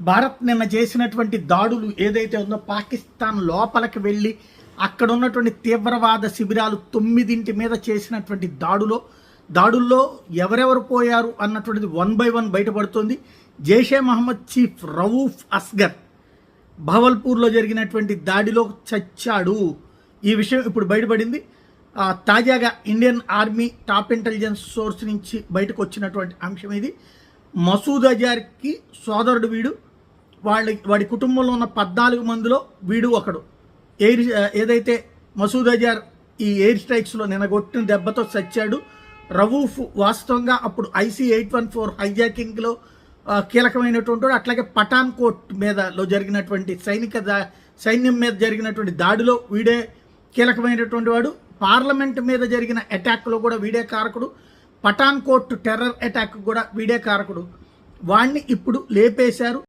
భారత్ నిన్న చేసినటువంటి దాడులు ఏదైతే ఉందో పాకిస్తాన్ లోపలికి వెళ్ళి అక్కడ ఉన్నటువంటి తీవ్రవాద శిబిరాలు తొమ్మిదింటి మీద చేసినటువంటి దాడులో దాడుల్లో ఎవరెవరు పోయారు అన్నటువంటిది వన్ బై వన్ బయటపడుతుంది. జైషే మహమ్మద్ చీఫ్ రవూఫ్ అస్గర్ భవల్పూర్లో జరిగినటువంటి దాడిలో చచ్చాడు. ఈ విషయం ఇప్పుడు బయటపడింది. తాజాగా Indian army top intelligence source నుంచి బయటకు వచ్చినటువంటి అంశం ఇది. మసూద్ అజార్కి సోదరుడు వీడు. వాళ్ళ వాడి కుటుంబంలో ఉన్న పద్నాలుగు మందిలో వీడు ఒకడు. ఎయిర్ ఏదైతే మసూద్ అజార్ ఈ ఎయిర్ స్ట్రైక్స్లో నినగొట్టిన దెబ్బతో చచ్చాడు రవూఫ్ వాస్తవంగా అప్పుడు ఐసీ ఎయిట్ వన్ ఫోర్ హైజాకింగ్లో కీలకమైనటువంటి వాడు. అట్లాగే పఠాన్ కోట్ మీదలో జరిగినటువంటి సైనిక దా సైన్యం మీద జరిగినటువంటి దాడిలో వీడే కీలకమైనటువంటి వాడు. పార్లమెంట్ మీద జరిగిన అటాక్లో కూడా వీడే కారకుడు. పఠాన్ కోట్ టెర్రర్ అటాక్ కూడా వీడే కారకుడు. వాణ్ణి ఇప్పుడు లేపేశారు.